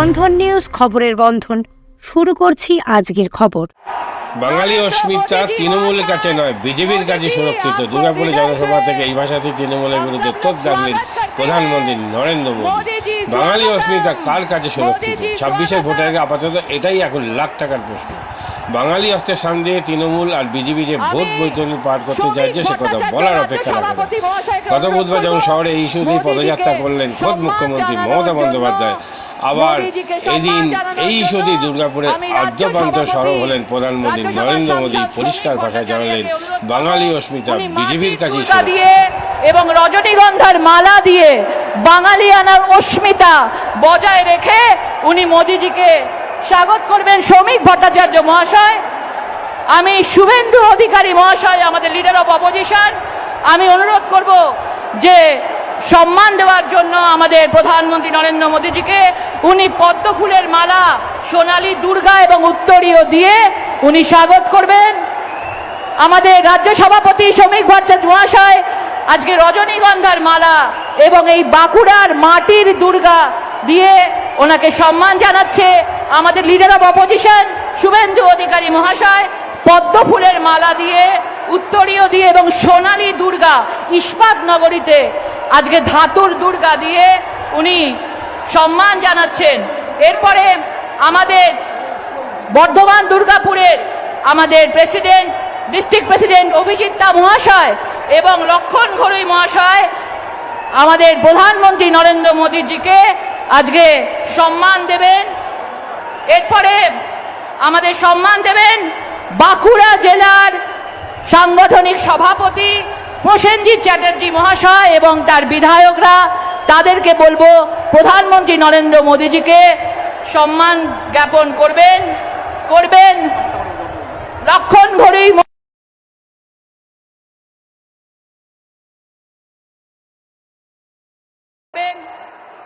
বন্ধন news খবরের বন্ধন। শুরু করছি আজকের খবর। বাঙালি অস্মিতা তৃণমূলের কাছে নয় বিজেপির কাছে সুরক্ষিত। দুর্গাপুরে জনসভা থেকে এই ভাষাতেই তৃণমূলের বিরুদ্ধে তোপ দাগলেন প্রধানমন্ত্রী নরেন্দ্র মোদী। বাঙালি অস্মিতা কার কাছে সুরক্ষিত? ছাব্বিশের ভোটের আগে আপাতত এটাই এখন লাখ টাকার প্রশ্ন। বাঙালি অস্ত্রের সামনে তৃণমূল আর বিজেপি যে ভোট বৈতরণী পার করতে চাইছে সে কথা বলার অপেক্ষা রাখে না। গত বুধবার যখন শহরে এই ইস্যু দিয়ে পদযাত্রা করলেন খোদ মুখ্যমন্ত্রী মমতা বন্দ্যোপাধ্যায় আবার এদিন এই ইস্যুতেই দুর্গাপুরে আদ্যপ্রান্ত সরব হলেন প্রধানমন্ত্রী নরেন্দ্র মোদী পরিষ্কার ভাষায় জানালেন বাঙালি অস্মিতা বিজেপির। দিয়ে এবং রজনীগন্ধার মালা দিয়ে বাঙালিয়ানার অস্মিতা বজায় রেখে উনি মোদিজিকে স্বাগত করবেন শ্রমিক ভট্টাচার্য মহাশয়। আমি শুভেন্দু অধিকারী মহাশয় আমাদের লিডার অফ অপোজিশন আমি অনুরোধ করব যে সম্মান দেওয়ার জন্য আমাদের প্রধানমন্ত্রী নরেন্দ্র মোদীজিকে উনি পদ্ম ফুলের মালা সোনালী দুর্গা এবং উত্তরীয় দিয়ে উনি স্বাগত করবেন। আমাদের রাজ্য সভাপতি শ্রমিক ভট্টাচার্য মহাশয় আজকে রজনীগন্ধার মালা এবং এই বাঁকুড়ার মাটির দুর্গা দিয়ে ওনাকে সম্মান জানাচ্ছে আমাদের leader of opposition Suvendu Adhikari মহাশয়। পদ্ম ফুলের মালা দিয়ে, উত্তরীয় দিয়ে এবং সোনালী দুর্গা ইস্পাত নগরীতে আজকে ধাতুর দুর্গা দিয়ে উনি সম্মান জানাচ্ছেন। এরপরে আমাদের বর্ধমান দুর্গাপুরের আমাদের president, district president Abhijit da মহাশয় এবং লক্ষণ ঘরুই মহাশয়, আমাদের প্রধানমন্ত্রী নরেন্দ্র মোদীজিকে আজকে সম্মান দেবেন। এরপরে আমাদের সম্মান দেবেন বাঁকুড়া জেলার সাংগঠনিক সভাপতি প্রসেনজিৎ চ্যাটার্জি মহাশয় এবং তার বিধায়করা, তাদেরকে বলব প্রধানমন্ত্রী নরেন্দ্র মোদীজিকে সম্মান জ্ঞাপন করবেন করবেন। লক্ষণ ঘড়ি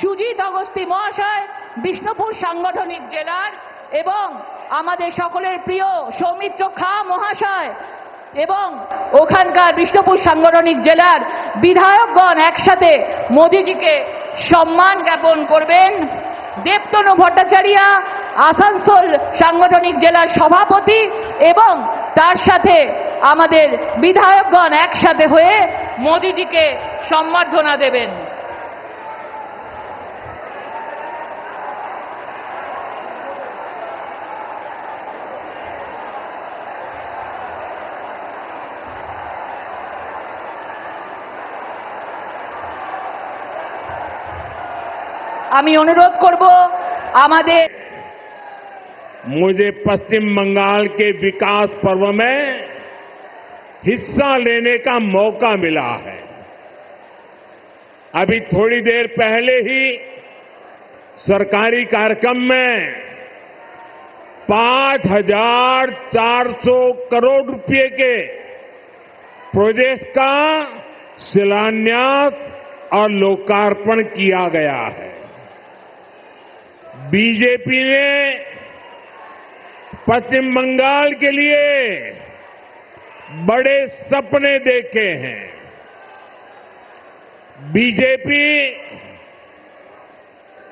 সুজিত অগস্তি মহাশয়, বিষ্ণুপুর সাংগঠনিক জেলার এবং আমাদের সকলের প্রিয় সৌমিত্র খা মহাশয় এবং ওখানকার বিষ্ণুপুর সাংগঠনিক জেলার বিধায়কগণ একসাথে মোদিজিকে সম্মান জ্ঞাপন করবেন। দেবতনু ভট্টাচারিয়া, আসানসোল সাংগঠনিক জেলার সভাপতি এবং তার সাথে আমাদের বিধায়কগণ একসাথে হয়ে মোদিজিকে সম্বর্ধনা দেবেন। আমি অনুরোধ করব আমাদের मुझे पश्चिम बंगाल के विकास पर्व में हिस्सा लेने का मौका मिला है अभी थोड़ी देर पहले ही सरकारी कार्यक्रम में पांच हजार चार सौ करोड़ रुपए के प्रोजेक्ट का शिलान्यास और लोकार्पण किया गया है बीजेपी ने पश्चिम बंगाल के लिए बड़े सपने देखे हैं। बीजेपी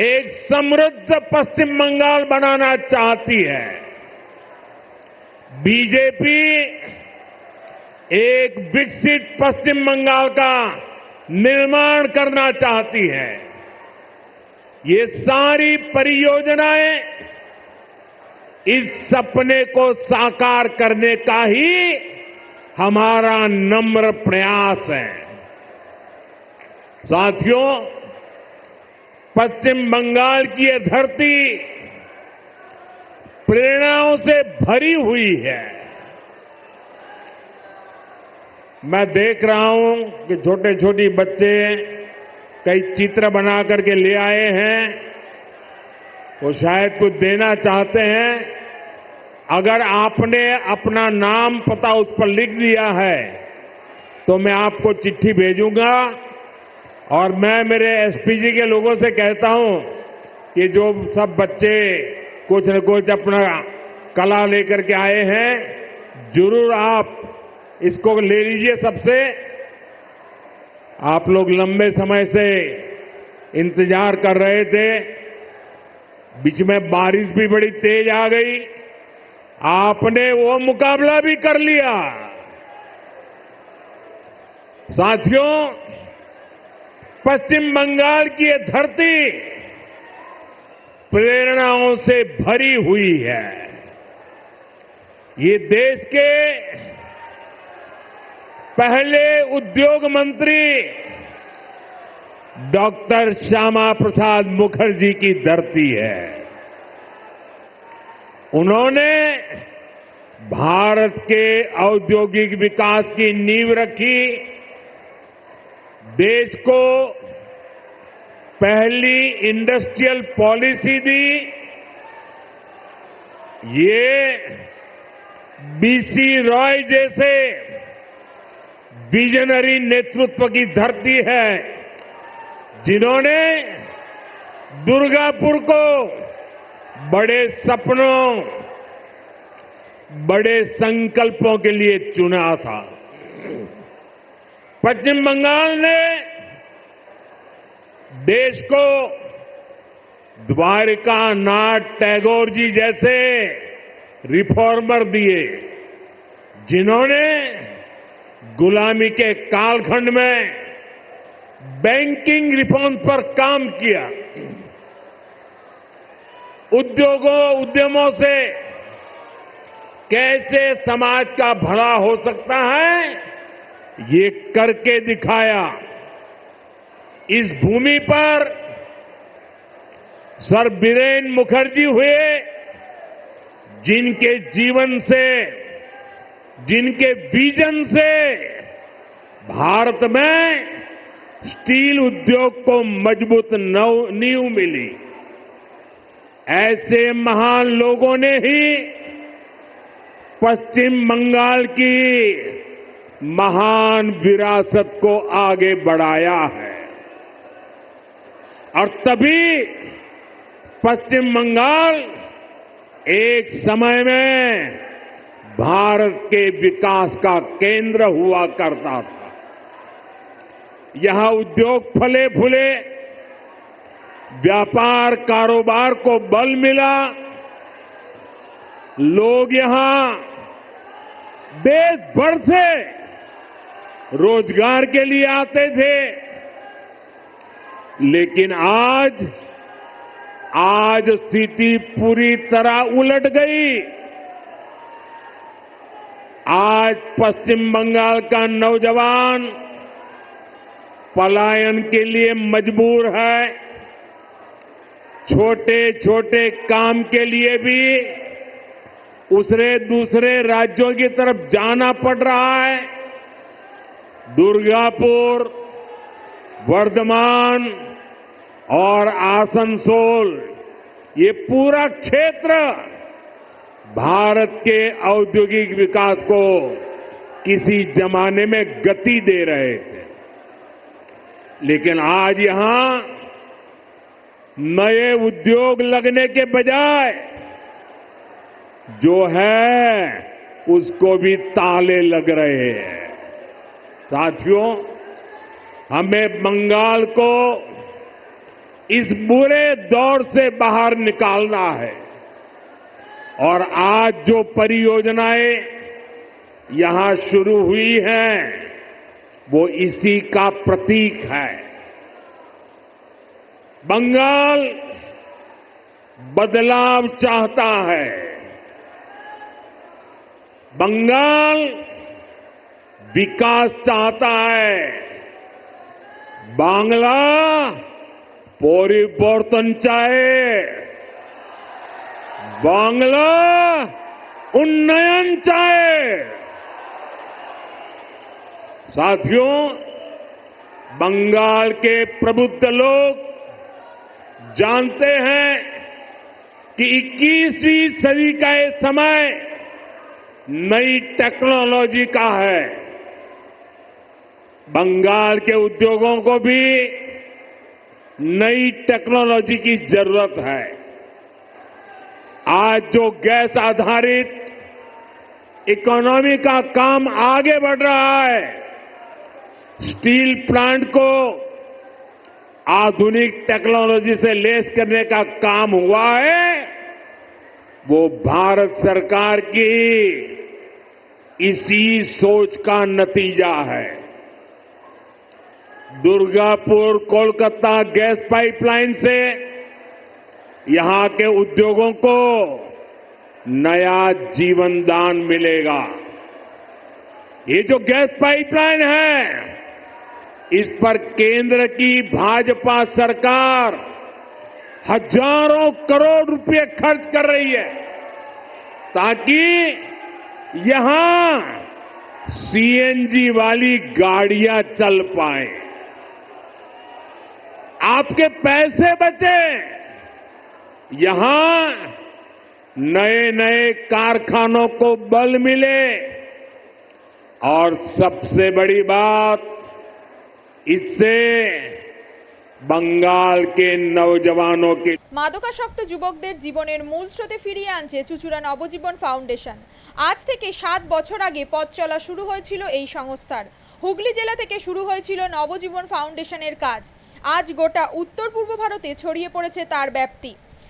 एक समृद्ध पश्चिम बंगाल बनाना चाहती है। बीजेपी एक विकसित पश्चिम बंगाल का निर्माण करना चाहती है। ये सारी परियोजनाएँ इस सपने को साकार करने का ही हमारा नम्र प्रयास है। साथियों, पश्चिम बंगाल की यह धरती प्रेरणाओं से भरी हुई है। मैं देख रहा हूँ कि छोटे छोटे बच्चे कई चित्र बना करके ले आए हैं। वो शायद कुछ देना चाहते हैं। अगर आपने अपना नाम पता उस पर लिख दिया है तो मैं आपको चिट्ठी भेजूँगा। और मैं मेरे एसपीजी के लोगों से कहता हूँ कि जो सब बच्चे कुछ न कुछ अपना कला लेकर के आए हैं, ज़रूर आप इसको ले लीजिए सबसे। आप लोग लंबे समय से इंतज़ार कर रहे थे। बीच में बारिश भी बड़ी तेज आ गई। आपने वो मुकाबला भी कर लिया। साथियों, पश्चिम बंगाल की धरती प्रेरणाओं से भरी हुई है। ये देश के पहले उद्योग मंत्री डॉक्टर श्यामा प्रसाद मुखर्जी की धरती है। उन्होंने भारत के औद्योगिक विकास की नींव रखी। देश को पहली इंडस्ट्रियल पॉलिसी दी। ये बीसी रॉय जैसे विजनरी नेतृत्व की धरती है। जिन्होंने दुर्गापुर को बड़े सपनों, बड़े संकल्पों के लिए चुना था। पश्चिम बंगाल ने देश को द्वारिका नाथ टैगोर जी जैसे रिफॉर्मर दिए, जिन्होंने गुलामी के कालखंड में बैंकिंग रिफॉर्म पर काम किया। उद्योगों, उद्यमों से कैसे समाज का भला हो सकता है, ये करके दिखाया। इस भूमि पर सर बीरेन मुखर्जी हुए, जिनके जीवन से जिनके विजन से भारत में स्टील उद्योग को मज़बूत नव- मिली। ऐसे महान लोगों ने ही पश्चिम बंगाल की महान विरासत को आगे बढ़ाया है। और तभी पश्चिम बंगाल एक समय में भारत के विकास का केंद्र हुआ करता था। यहाँ उद्योग फले फूले व्यापार कारोबार को बल मिला। लोग यहाँ देश भर से रोज़गार के लिए आते थे। लेकिन आज आज स्थिति पूरी तरह उलट गई। आज पश्चिम बंगाल का नौजवान पलायन के लिए मजबूर है। छोटे छोटे काम के लिए भी उसने दूसरे राज्यों की तरफ़ जाना पड़ रहा है। दुर्गापुर, वर्धमान और आसनसोल, ये पूरा क्षेत्र भारत के औद्योगिक विकास को किसी जमाने में गति दे रहे थे। लेकिन आज यहाँ नए उद्योग लगने के बजाय जो है, उसको भी ताले लग रहे हैं। साथियों, हमें बंगाल को इस बुरे दौर से बाहर निकालना है। और आज जो परियोजनाएँ यहाँ शुरू हुई हैं, वो इसी का प्रतीक है। बंगाल बदलाव चाहता है। बंगाल विकास चाहता है। बांग्ला परिवर्तन चाहे। बांग्ला उन्नयन चाहे। साथियों, बंगाल के प्रबुद्ध लोग जानते हैं कि 21वीं सदी का ये समय नई टेक्नोलॉजी का है। बंगाल के उद्योगों को भी नई टेक्नोलॉजी की ज़रूरत है। आज जो गैस आधारित इकोनॉमी का काम आगे बढ़ रहा है, स्टील प्लांट को आधुनिक टेक्नोलॉजी से लेस करने का काम हुआ है, वो भारत सरकार की इसी सोच का नतीजा है। दुर्गापुर, कोलकाता गैस पाइपलाइन से यहाँ के उद्योगों को नया जीवन दान मिलेगा। ये जो गैस पाइपलाइन है, इस पर केंद्र की भाजपा सरकार हज़ारों करोड़ रुपए खर्च कर रही है ताकि यहाँ सीएनजी वाली गाड़ियाँ चल पाए। आपके पैसे बचे। यहां नए नए कारखानों को बल मिले और सबसे बड़ी बात इससे बंगाल के नौजवानों के মাদকাসক্ত যুবকদের জীবনের মূল স্রোতে ফিরিয়ে আনছে চুচুড়া নবজীবন ফাউন্ডেশন আজ থেকে সাত বছর আগে পথ চলা শুরু হয়েছিল এই সংস্থার হুগলি জেলা থেকে শুরু হয়েছিল নবজীবন ফাউন্ডেশনের কাজ আজ গোটা উত্তর পূর্ব ভারতে ছড়িয়ে পড়েছে তার ব্যাপ্তি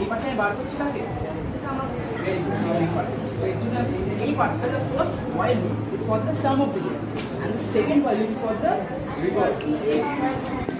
এই পার্টটা বার করছি sum of digits and the second while loop is for the reverse